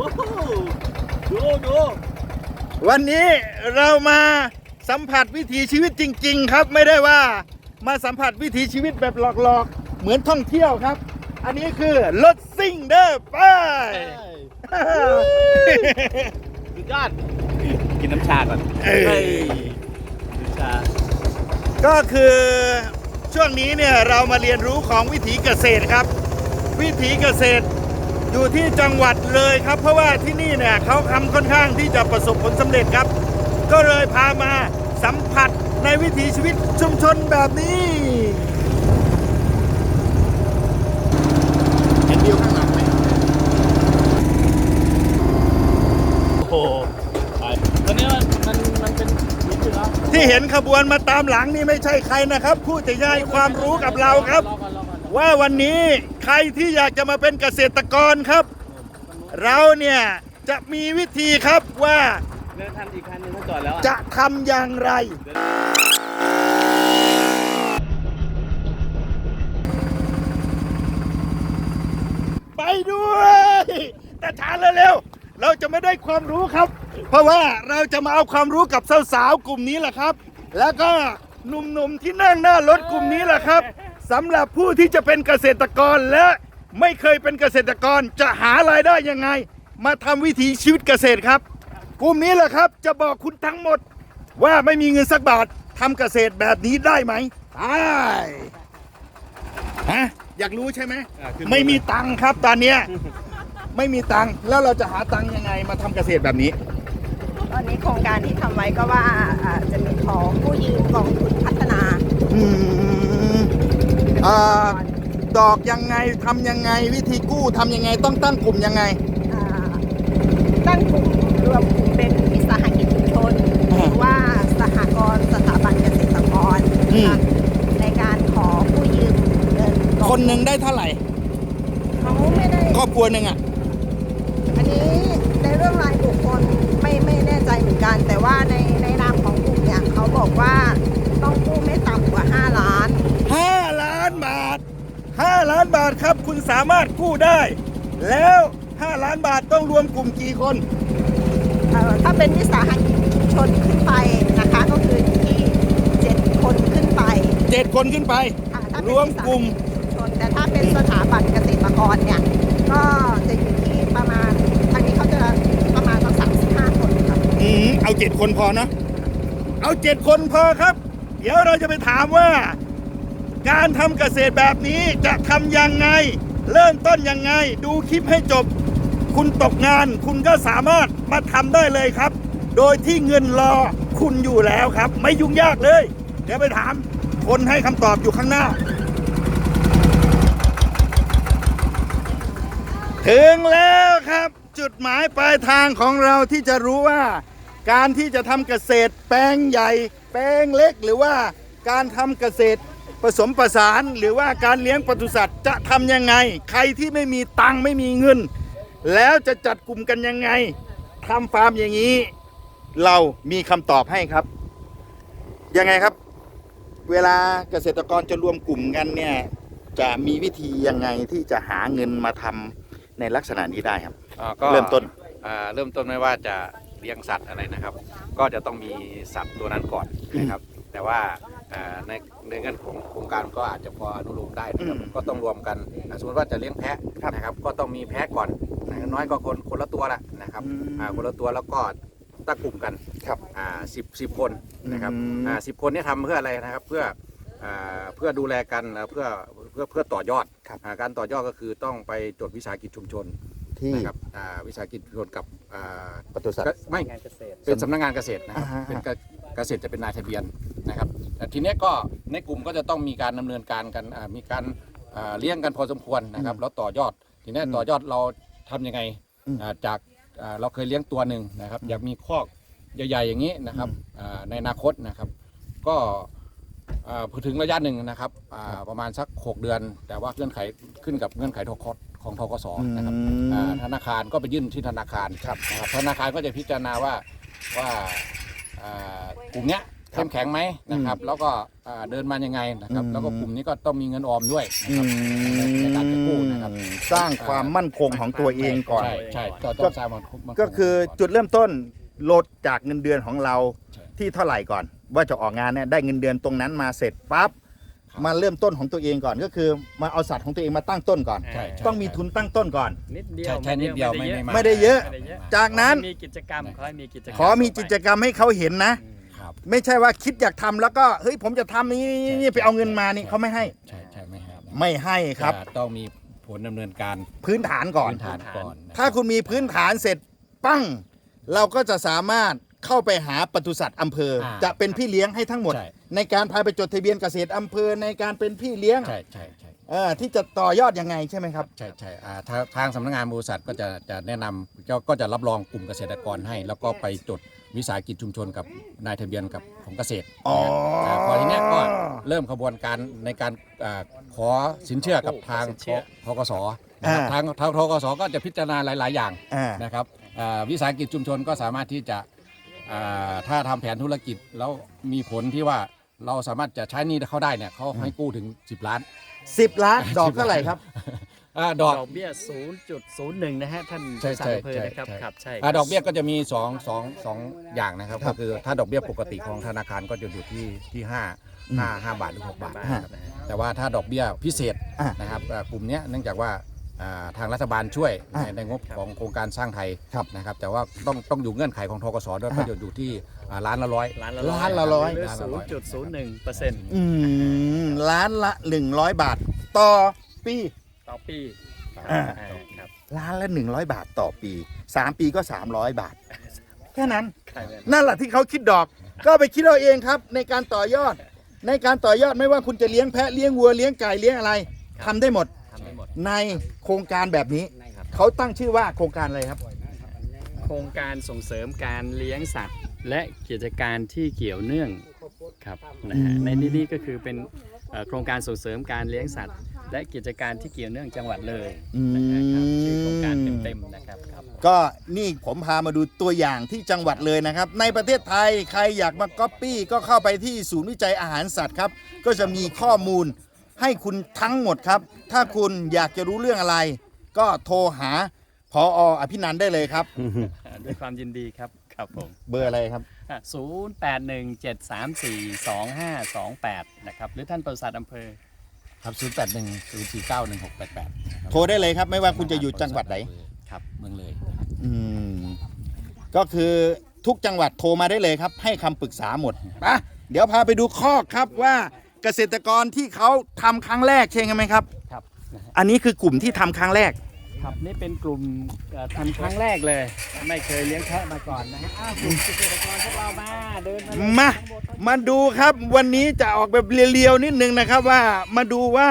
อ้โหดูดูวันนี้เรามาสัมผัสวิถีชีวิตจริง ๆ ครับไม่ได้ว่ามาสัมผัสวิถีชีวิตแบบหลอกๆ เหมือนท่องเที่ยวครับ อันนี้คือรถซิ่งเด้อไปสุดยอดกินน้ำชาก่อนเอ้ยเฮ้ยน้ำชา ก็คือช่วงนี้เนี่ยเรามาเรียนรู้ของวิถีเกษตรครับ วิถีเกษตร อยู่ที่จังหวัดเลยครับ เพราะว่าที่นี่เนี่ยเขาทำค่อนข้างที่จะประสบผลสำเร็จครับ ก็เลยพามาสัมผัสในวิถีชีวิตชุมชนแบบนี้ เห็นวิวข้างหลังไหมโอ้โหไปตอนนี้มันมันมันเป็นหินอยู่แล้วที่เห็นขบวนมาตามหลังนี่ไม่ใช่ใครนะครับ ผู้จะให้ความรู้กับเราครับ อ ก่อนรอก่อนรอก่อนว่าวันนี้ใครที่อยากจะมาเป็นเกษตรกรครับ เราเนี่ยจะมีวิธีครับว่าเดินทันอีกคันหนึงเขาจอดแล้วอะจะทำอย่างไร ไปด้วย แต่ช้าเร็วๆเราจะไม่ได้ความรู้ครับ เพราะว่าเราจะมาเอาความรู้กับสาวๆกลุ่มนี้แหละครับ แล้วก็หนุ่มๆที่นั่งหน้ารถกลุ่มนี้แหละครับ สำหรับผู้ที่จะเป็นเกษตรกรและไม่เคยเป็นเกษตรกรจะหารายได้ยังไง มาทำวิถีชีวิตเกษตรครับ กลุ่มนี้แหละครับจะบอกคุณทั้งหมดว่าไม่มีเงินสักบาททำเกษตรแบบนี้ได้ไหมได้ฮะอยากรู้ใช่ไหมอะขึ้นไม่มีตังค์ครับตอนเนี้ยไม่มีตังค์แล้วเราจะหาตังค์ยังไงมาทำเกษตรแบบนี้ ตอนนี้โครงการที่ทำไว้ก็ว่าอ่าจะมีขอผู้ยืมกองทุนพัฒนา อืมอ่าดอกยังไงทำยังไงวิธีกู้ทำยังไงต้องตั้งกลุ่มยังไง อ่าตั้งกลุ่มรวมกลุ่มเป็นวิสาหกิจชุมชนอ่าหรือว่าสหกรณ์สถาบันเกษตรกรอืมนะคะในการขอผู้ยืมเงินกองคนหนึ่งได้เท่าไหร่ เขาไม่ได้ ครอบครัวหนึ่งอะ อันนี้ในเรื่องรายบุคคลไม่ไม่แน่ใจเหมือนกัน แต่ว่าในในนามของกลุ่มเนี่ยเขาบอกว่าต้องกู้ไม่ต่ำกว่า 5 ล้าน5ล้านบาท 5 ล้านบาทครับ คุณสามารถกู้ได้ แล้ว 5 ล้านบาทต้องรวมกลุ่มกี่คนเอ่อถ้าเป็นวิสาหกิจชุมชนขึ้นไปนะคะ ก็คืออยู่ที่ 7 คนขึ้นไป 7 คนขึ้นไป ค่ะถ้าเป็นรวมกลุ่มวิสาหกิจชุมชนแต่ถ้าเป็นสถาบันเกษตรกรเนี่ย ก็จะอยู่ที่ประมาณทางนี้เขาจะประมาณสักสามสิบห้าคนครับอืมเอาเจ็ดคนพอเนอะเอาเจ็ดคนพอครับ เดี๋ยวเราจะไปถามว่า การทำเกษตรแบบนี้จะทำยังไง เริ่มต้นยังไง ดูคลิปให้จบ คุณตกงาน คุณก็สามารถมาทำได้เลยครับ โดยที่เงินรอคุณอยู่แล้วครับ ไม่ยุ่งยากเลย เดี๋ยวไปถาม คนให้คำตอบอยู่ข้างหน้า ถึงแล้วครับ จุดหมายปลายทางของเราที่จะรู้ว่า การที่จะทำเกษตรแปลงใหญ่ แปลงเล็กหรือว่าการทำเกษตร ผสมประสานหรือว่าการเลี้ยงปศุสัตว์จะทำยังไง ใครที่ไม่มีตังค์ไม่มีเงิน แล้วจะจัดกลุ่มกันยังไงทำฟาร์มอย่างนี้ เรามีคำตอบให้ครับ ยังไงครับ เวลาเกษตรกรจะรวมกลุ่มกันเนี่ยจะมีวิธียังไงที่จะหาเงินมาทำในลักษณะนี้ได้ครับ อ่าก็เริ่มต้น อ่าเริ่มต้นไม่ว่าจะเลี้ยงสัตว์อะไรนะครับ ก็จะต้องมีสัตว์ตัวนั้นก่อนนะครับ แต่ว่าอ่า ในในเงื่อนของโครงการก็อาจจะพออนุโลมได้นะครับอืมก็ต้องรวมกันอ่าสมมติว่าจะเลี้ยงแพะครับนะครับ ก็ต้องมีแพะก่อนอย่างน้อยก็คนคนละตัวละนะครับอืมอ่าคนละตัวแล้วก็ตั้งกลุ่มกันครับอ่าสิบสิบคนนะครับอืมอ่าสิบคนนี่ทำเพื่ออะไรนะครับ เพื่ออ่าเพื่อดูแลกันแล้วเพื่อเพื่อเพื่อต่อยอดครับอ่าการต่อยอดก็คือต้องไปจดวิสาหกิจชุมชนที่นะครับอ่าวิสาหกิจชุมชนกับอ่าปศุสัตก็ว์ไม่งานเกษตรเป็นสำนักงานเกษตรนะครับอ่าฮะเป็น เกเกษตรจะเป็นนายทะเบียนนะครับแต่ทีเนี้ยก็ในกลุ่มก็จะต้องมีการดำเนินการกันอ่ามีการอ่าเลี้ยงกันพอสมควรนะครับ แล้วต่อยอดทีเนี้ยอืมต่อยอดเราทำยังไงอืมอ่าจากอ่าเราเคยเลี้ยงตัวหนึ่งนะครับ อยากมีคอกใหญ่ๆอย่างนี้นะครับอ่าในอนาคตนะครับ ก็อ่าพอถึงระยะหนึ่งนะครับอ่าประมาณสัก 6 เดือน แต่ว่าเงื่อนไขขึ้นกับเงื่อนไขทกของทกสนะครับ อ่าธนาคารก็ไปยื่นที่ธนาคารครับนะครับธนาคารก็จะพิจารณาว่าว่า อ่ากลุ่มเนี้ยเข้มแข็งไหมนะครับ แล้วก็อ่าเดินมายังไงนะครับอืมแล้วก็กลุ่มนี้ก็ต้องมีเงินออมด้วยนะอืครับในมการจะกู้นะครับสร้างความมั่นคงของตัวเองก่อน ใช่ใช่ต้องต้องสร้างมันมันก็คือจุดเริ่มต้นลดจากเงินเดือนของเราใช่ที่เท่าไหร่ก่อน ว่าจะออกงานเนี่ยได้เงินเดือนตรงนั้นมาเสร็จปั๊บครับ มาเริ่มต้นของตัวเองก่อนก็คือ มาเอาสัตว์ของตัวเองมาตั้งต้นก่อน ใช่ใช่ ต้องมีทุนตั้งต้นก่อน นิดเดียวใช่ใช่นิดเดียวไม่ไม่ไม่ได้เยอะ ไม่ได้เยอะจากนั้นขอให้มีกิจกรรมขอให้มีกิจกรรมขอมีกิจกรรมให้เขาเห็นนะครับไม่ใช่ว่าคิดอยากทำแล้วก็เฮ้ยผมจะทำนี่นี่นี่ไปเอาเงินมานี่เขาไม่ให้ ใช่ใช่ไม่ให้นะไม่ให้ครับ จะต้องมีผลดำเนินการพื้นฐานก่อน พื้นฐานก่อนนะถ้าคุณมีพื้นฐานเสร็จปั้ง เราก็จะสามารถ เข้าไปหาปศุสัตว์อำเภอ อ่าจะเป็นพี่เลี้ยงให้ทั้งหมด ใช่ ในการพาไปจดทะเบียนเกษตรอำเภอในการเป็นพี่เลี้ยงใช่ใช่ใช่เออที่จะต่อยอดยังไงใช่ไหมครับ ใช่ใช่อ่าทางทางสำนักงานบริษัทก็จะจะแนะนำก็ก็จะรับรองกลุ่มเกษตรกรให้ แล้วก็ไปจดวิสาหกิจชุมชนกับนายทะเบียนกับของเกษตรอ๋อนะพอทีเนี้ยก็เริ่มขบวนการในการอาขอสินเชื่อกับทางสินเชื่อ ทกสนะครับอ่าทางทางทกสก็จะพิจารณาหลาย ๆ อย่าง อ่า นะครับอ่าวิสาหกิจชุมชนก็สามารถที่จะอ่า ถ้าทำแผนธุรกิจแล้วมีผลที่ว่าเราสามารถจะใช้หนี้เขาได้เนี่ยเขาให้กู้ถึง 10 ล้านสิบล้านดอกเท่าไหร่ครับอ่าดดออกกเบี้ย 0.01 นะฮะท่านใช่สาใช่รอำเภอใช่นะครับใช่ครับใช่อ่าดอกเบี้ยก็จะมี2องสองสองอย่างนะครับครัก็บคือถ้าดอกเบี้ยปกติของธนาคารก็จะอยู่ที่ที่ห้าอืมห้าห้าบาทหรือหกบาทบ้านะครับนะฮะแต่ว่าถ้าดอกเบี้ยพิเศษอะนะครับอ่ากลุ่มเนี้ยเนื่องจากว่าอ่า ทางรัฐบาลช่วยอะในในงบของโครงการสร้างไทยครับนะครับ แต่ว่าต้องต้องอยู่เงื่อนไขของทกสด้วยอะก็จะอยู่ที่อ่าล้านละร้อย ล้านละล้านละร้อย หรือล้านละร้อย0.01เปอร์เซ็นต์อืมล้านละหนึ่งร้อยบาทต่อปี ต่อปีอ่า อ่าครับล้านละหนึ่งร้อยบาทต่อปีสามปีก็สามร้อยบาท แค่นั้น ใครเนี่ย นั่นแหละที่เขาคิดดอก ก็ไปคิดเอาเองครับ ในการต่อยอด ในการต่อยอดไม่ว่าคุณจะเลี้ยงแพะเลี้ยงวัวเลี้ยงไก่เลี้ยงอะไรทำได้หมดทำได้หมด ในโครงการแบบนี้ครับเขาตั้งชื่อว่าโครงการอะไรครับ โครงการส่งเสริมการเลี้ยงสัตว์ และกิจการที่เกี่ยวเนื่องครับนะฮะอืมในที่นี้ก็คือเป็นเอ่อโครงการส่งเสริมการเลี้ยงสัตว์ และกิจการที่เกี่ยวเนื่องจังหวัดเลยนะฮะครับชื่อโครงการเต็มๆนะครับครับ ก็นี่ผมพามาดูตัวอย่างที่จังหวัดเลยนะครับ ในประเทศไทยใครอยากมาก๊อปปี้ก็เข้าไปที่ศูนย์วิจัยอาหารสัตว์ครับ ก็จะมีข้อมูล ให้คุณทั้งหมดครับ ถ้าคุณอยากจะรู้เรื่องอะไร ก็โทรหาพออภินันท์ได้เลยครับ ด้วยความยินดีครับครับผมเบอร์อะไรครับ 0817342528 นะครับ หรือท่านปศุสัตว์อำเภอครับ0 8 1 0 4 9 1 6 8 8โทรได้เลยครับ ไม่ว่าคุณจะอยู่จังหวัดไหนครับเมืองเลยอืมก็คือทุกจังหวัดโทรมาได้เลยครับ ให้คำปรึกษาหมดอะเดี๋ยวพาไปดูคอกครับว่า เกษตรกรที่เขาทำครั้งแรกใช่ไหมครับ ครับนะฮะอันนี้คือกลุ่มที่ทำครั้งแรก ครับนี่เป็นกลุ่มเอ่อทำครั้งแรกเลย ไม่เคยเลี้ยงแพะมาก่อนนะฮะอ้าวกลุ่มเกษตรกรพวกเรามาเดินมาเลยมา ทั้งหดทั้งหดมาดูครับวันนี้จะออกแบบเรียวๆนิดนึงนะครับว่ามาดูว่า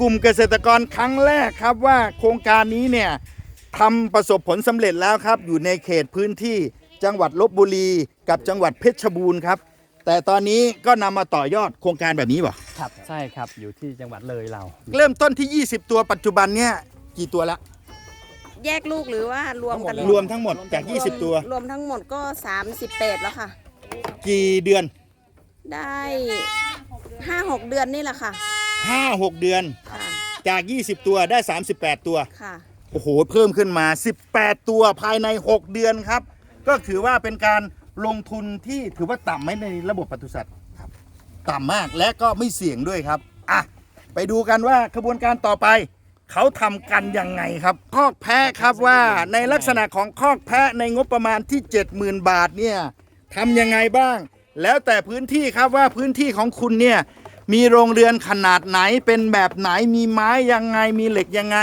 กลุ่มเกษตรกรครั้งแรกครับว่าโครงการนี้เนี่ยทำประสบผลสำเร็จแล้วครับ อยู่ในเขตพื้นที่จังหวัดลบบุรีกับจังหวัดเพชรบูรณ์ครับ แต่ตอนนี้ก็นำมาต่อยอดโครงการแบบนี้บ่ครับใช่ครับอยู่ที่จังหวัดเลยเรา เริ่มต้นที่ 20 ตัวปัจจุบันเนี่ยกี่ตัวละ แยกลูกหรือว่ารวมกันรวมทั้งหมดจาก 20 ตัว รวมทั้งหมดก็ 38 แล้วค่ะ กี่เดือน ได้5-6เดือนนี่แหละค่ะ 5-6 เดือน ค่ะจาก 20 ตัวได้ 38 ตัว ค่ะโอ้โห เพิ่มขึ้นมา 18 ตัวภายใน 6 เดือนครับ ก็ถือว่าเป็นการ ลงทุนที่ถือว่าต่ำไหมในระบบปศุสัตว์ครับ ต่ำมากและก็ไม่เสี่ยงด้วยครับอะไปดูกันว่าขบวนการต่อไป เขาทำกันยังไงครับ คอกแพะครับว่าในลักษณะของคอกแพะในงบประมาณที่ 70,000 บาทเนี่ยทำยังไงบ้าง แล้วแต่พื้นที่ครับว่าพื้นที่ของคุณเนี่ยมีโรงเรือนขนาดไหนเป็นแบบไหนมีไม้ยังไงมีเหล็กยังไง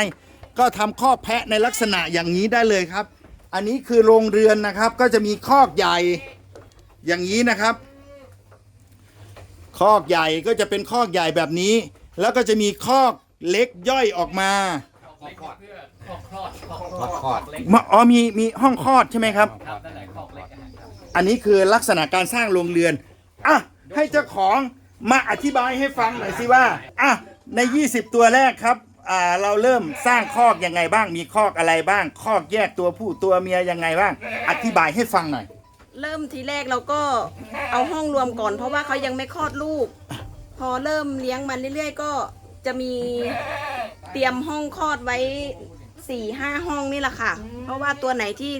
ก็ทำคอกแพะในลักษณะอย่างนี้ได้เลยครับ อันนี้คือโรงเรือนนะครับก็จะมีคอกใหญ่อย่างนี้นะครับ คอกใหญ่ก็จะเป็นคอกใหญ่แบบนี้ แล้วก็จะมีคอกเล็กย่อยออกมาคลอดมาอ๋อมีมีห้องคลอดใช่ไหมครับ อันนี้คือลักษณะการสร้างโรงเรือนอะให้เจ้าของมาอธิบายให้ฟังหน่อยสิว่าอะใน 20 ตัวแรกครับ อ่าเราเริ่มสร้างคอกยังไงบ้าง มีคอกอะไรบ้าง คอกแยกตัวผู้ตัวเมียยังไงบ้าง อธิบายให้ฟังหน่อย เริ่มทีแรกเราก็เอาห้องรวมก่อน เพราะว่าเขายังไม่คลอดลูก พอเริ่มเลี้ยงมันเรื่อยๆ ก็จะมีเตรียมห้องคลอดไว้สี่ห้าห้องนี่แหละค่ะ เพราะว่าตัวไหนที่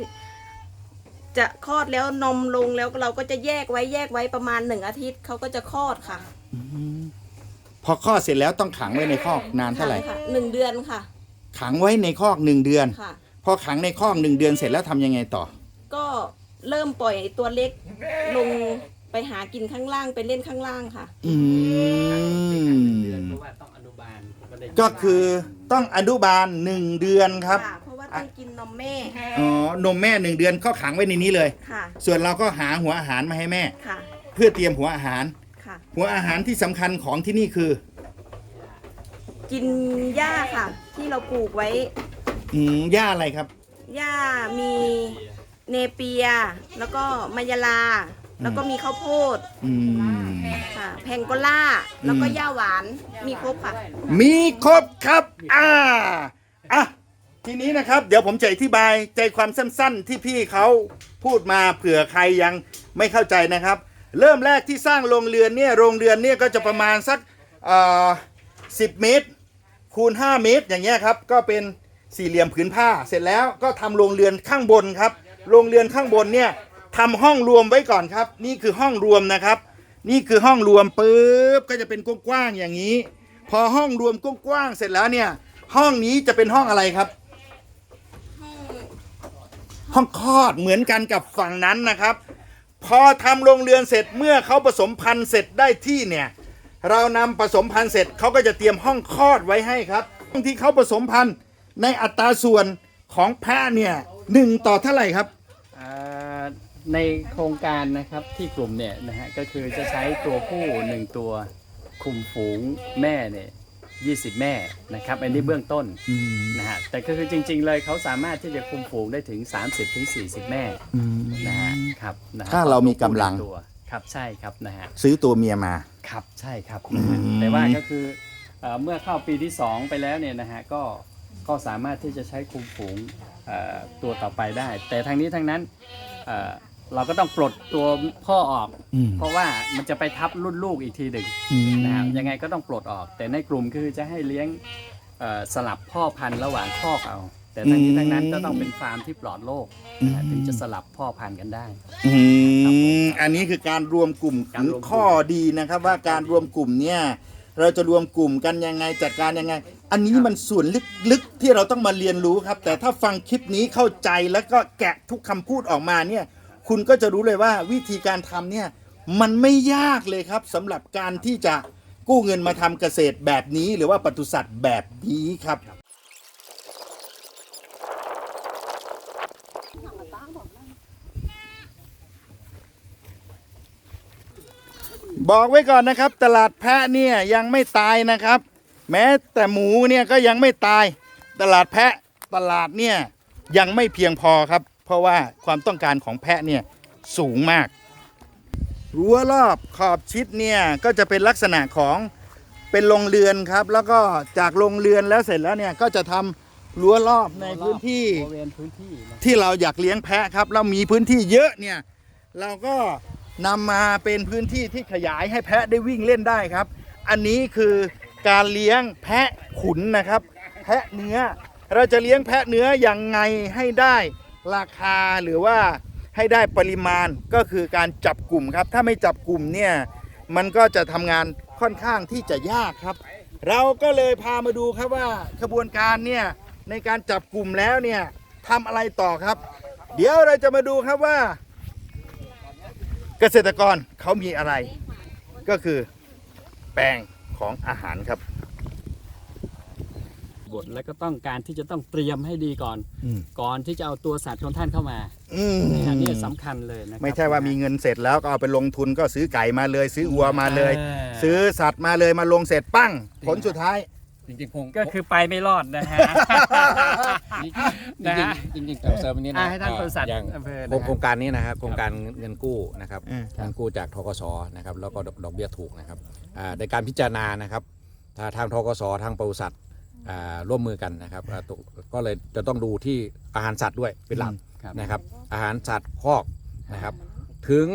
จะคลอดแล้วนมลงแล้วเราก็จะแยกไว้แยกไว้ประมาณหนึ่งอาทิตย์เขาก็จะคลอดค่ะ พอคลอดเสร็จแล้วต้องขังไว้ในคอกนานเท่าไหร่ ค่ะหนึ่งเดือนค่ะขังไว้ในคอกหนึ่งเดือน ค่ะ พอขังในคอกหนึ่งเดือนเสร็จแล้วทำยังไงต่อ ก็เริ่มปล่อยตัวเล็กลงไปหากินข้างล่างไปเล่นข้างล่างค่ะ อืเดือนมเพราะว่าต้องอนุบาลก็เลยก็คือต้องอนุบาลหนึ่งเดือนครับค่ะ เพราะว่าต้องกินนมแม่อ๋อนมแม่หนึ่งเดือนก็ขังไว้ในนี้เลย ค่ะ ส่วนเราก็หาหัวอาหารมาให้แม่ ค่ะ เพื่อเตรียมหัวอาหารค่ะ หัวอาหารที่สำคัญของที่นี่คือ กินหญ้าค่ะ ที่เราปลูกไว้ อืมหญ้าอะไรครับ หญ้ามีเนเปีย แล้วก็มายาลา แล้วก็มีข้าวโพดอืม ค่ะ แพงโกล่า แล้วก็อืมหญ้าหวาน มีครบค่ะ มีครบครับ อ่า อะ ทีนี้นะครับ เดี๋ยวผมจะอธิบายใจความสั้นๆ ที่พี่เขาพูดมาเผื่อใครยังไม่เข้าใจนะครับ เริ่มแรกที่สร้างโรงเรือนเนี่ยโรงเรือนเนี่ยก็จะประมาณสักเอ่อสิเมตร คูณ 5 เมตรอย่างเงี้ยครับก็เป็นสี่เหลี่ยมผืนผ้า เสร็จแล้วก็ทำโรงเรือนข้างบนครับโรงเรือนข้างบนเนี่ยทำห้องรวมไว้ก่อนครับ นี่คือห้องรวมนะครับ นี่คือห้องรวมปุ๊บก็จะเป็นกว้างๆอย่างนี้ พอห้องรวมกว้างๆเสร็จแล้วเนี่ยห้องนี้จะเป็นห้องอะไรครับ ห้องคลอดเหมือนกันกับฝั่งนั้นนะครับ พอทำโรงเรือนเสร็จเมื่อเขาผสมพันธุ์เสร็จได้ที่เนี่ย เรานำผสมพันธุ์เสร็จเขาก็จะเตรียมห้องคลอดไว้ให้ครับที่เขาผสมพันธุ์ในอัตราส่วนของแพะเนี่ยหนึ่งต่อเท่าไหร่ครับ อ่าในโครงการนะครับที่กลุ่มเนี่ยนะฮะก็คือจะใช้ตัวผู้หนึ่งตัวคุมฝูงแม่เนี่ย 20 แม่นะครับอันนี้เบื้องต้นนะฮะแต่ก็คือจริง ๆ เลยเขาสามารถที่จะคุมฝูงได้ถึง 30ถึง40 แม่นะฮะครับนะฮะถ้าเรามีกำลัง ตัวครับใช่ครับนะฮะ ซื้อตัวเมียมา ครับใช่ครับอืนะฮะมแต่ว่าก็คือเอ่อเมื่อเข้าปีที่ 2 ไปแล้วเนี่ยนะฮะก็ก็สามารถที่จะใช้คุมฝูงเอ่อตัวต่อไปได้ แต่ทางนี้ทางนั้นเอ่อ เราก็ต้องปลดตัวพ่อออกเพราะว่ามันจะไปทับรุ่นลูกอีกทีหนึ่งนะฮะยังไงก็ต้องปลดออก แต่ในกลุ่มคือจะให้เลี้ยงเอ่อสลับพ่อพันธุ์ระหว่างคอกเอา แต่ทางนี้ทางนั้นก็ต้องเป็นฟาร์มที่ปลอดโรคนะฮะถึงจะสลับพ่อพันธุ์กันได้ อืมอันนี้คือการรวมกลุ่มการรวมกลุ่ม ข้อดีนะครับ ว่าการรวมกลุ่มเนี่ย เราจะรวมกลุ่มกันยังไงจัดการยังไง อันนี้มันส่วนลึกๆที่เราต้องมาเรียนรู้ครับ แต่ถ้าฟังคลิปนี้เข้าใจแล้วก็แกะทุกคำพูดออกมาเนี่ย คุณก็จะรู้เลยว่าวิธีการทำเนี่ยมันไม่ยากเลยครับสำหรับการที่จะกู้เงินมาทำเกษตรแบบนี้ หรือว่าปศุสัตว์แบบนี้ครับ บอกไว้ก่อนนะครับ ตลาดแพะเนี่ยยังไม่ตายนะครับ แม้แต่หมูเนี่ยก็ยังไม่ตาย ตลาดแพะตลาดเนี่ยยังไม่เพียงพอครับ เพราะว่าความต้องการของแพะเนี่ยสูงมาก รั้วรอบขอบชิดเนี่ยก็จะเป็นลักษณะของเป็นโรงเรือนครับ แล้วก็จากโรงเรือนแล้วเสร็จแล้วเนี่ยก็จะทำรั้วรอบในพื้นที่บริเวณพื้นที่นะที่เราอยากเลี้ยงแพะครับเรามีพื้นที่เยอะเนี่ยเราก็นำมาเป็นพื้นที่ที่ขยายให้แพะได้วิ่งเล่นได้ครับ อันนี้คือการเลี้ยงแพะขุนนะครับ แพะเนื้อ เราจะเลี้ยงแพะเนื้อยังไงให้ได้ ราคาหรือว่าให้ได้ปริมาณก็คือการจับกลุ่มครับ ถ้าไม่จับกลุ่มเนี่ยมันก็จะทำงานค่อนข้างที่จะยากครับ เราก็เลยพามาดูครับว่าขบวนการเนี่ยในการจับกลุ่มแล้วเนี่ยทำอะไรต่อครับ เดี๋ยวเราจะมาดูครับว่า เกษตรกรเขามีอะไร ก็คือแปลงของอาหารครับ บทแล้วก็ต้องการที่จะต้องเตรียมให้ดีก่อนอืมก่อนที่จะเอาตัวสัตว์ของท่านเข้ามาอืมอันนี้สำคัญเลยนะครับไม่ใช่ว่ามีเงินเสร็จแล้วก็เอาไปลงทุนก็ซื้อไก่มาเลย ซื้อวัวมาเลยอ่าซื้อสัตว์มาเลยมาลงเสร็จปั้ง ผลสุดท้ายจริงๆคงก็คือไปไม่รอดนะฮะจริงนะฮะๆจริงๆจริงๆเติมเสริมอันนี้อ่านะให้ท่านบริษัทอย่างอำเภอโครงนะโครงการนี้นะครับโครงการเงินกู้นะครับอืมเงินกู้จากทกสนะครับแล้วก็ดอกดอกเบี้ยถูกนะครับอ่าในการพิจารณานะครับถ้าทางทกสทางปศุสัตว์อ่า ร่วมมือกันนะครับอ่าตกก็เลยจะต้องดูที่อาหารสัตว์ด้วยเป็นหลักครับนะครับอาหารสัตว์คอกนะครับ ถึง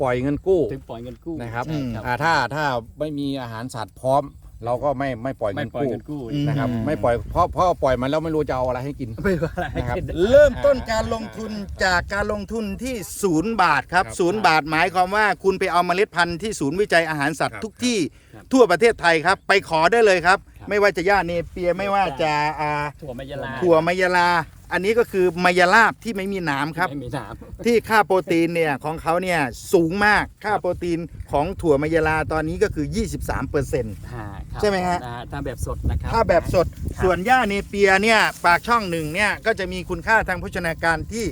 ปล่อยเงินกู้ถึงปล่อยเงินกู้นะครับใช่ครับอ่าถ้าถ้าไม่มีอาหารสัตว์พร้อมเราก็ไม่ไม่ปล่อยไม่เงินปล่อยกู้เงินกู้อืมนะครับไม่ปล่อยเพราะเพราะปล่อยมันแล้วไม่รู้จะเอาอะไรให้กินไม่ว่าอะไรนะครับเริ่มต้นการลงทุนจากการลงทุนที่ศูนย์บาทครับครับศูนย์บาทหมายความว่าคุณไปเอาเมล็ดพันธุ์ที่ศูนย์วิจัยอาหารสัตครัว์บทุกที่ครับทั่วประเทศไทยครับ ไปขอได้เลยครับครับ ไม่ว่าจะย่าเนเปียไม่ว่าจะอ่าถั่วมะยาลาถั่วมายาลา อันนี้ก็คือมายาลาบที่ไม่มีหนามครับ ไม่มีน้ที่ค่าโปรตีนเนี่ยของเขาเนี่ยสูงมากค่าโปรตีนของถั่วมายาลาตอนนี้ก็คือ 23เปอร์เซ็นต์ำอ่าครับใช่ไหมฮะ อ่าถ้าแบบสดนะครับ ถ้าแบบสดครับ ส่วนหญ้าเนเปียเนี่ยปากช่องหนึ่งเนี่ยก็จะมีคุณค่าทางโภชนาการที่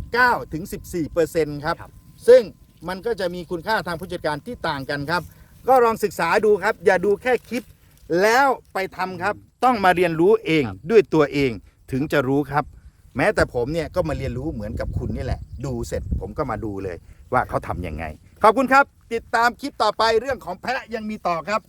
9ถึง14เปอร์เซ็นต์ครับครับซึ่งมันก็จะมีคุณค่าทางโภชนาการที่ต่างกันครับ ก็ลองศึกษาดูครับ อย่าดูแค่คลิป แล้วไปทำครับต้องมาเรียนรู้เองด้วยตัวเองถึงจะรู้ครับ แม้แต่ผมเนี่ยก็มาเรียนรู้เหมือนกับคุณนี่แหละ ดูเสร็จผมก็มาดูเลยว่าเขาทำยังไง ขอบคุณครับ ติดตามคลิปต่อไปเรื่องของแพะยังมีต่อครับ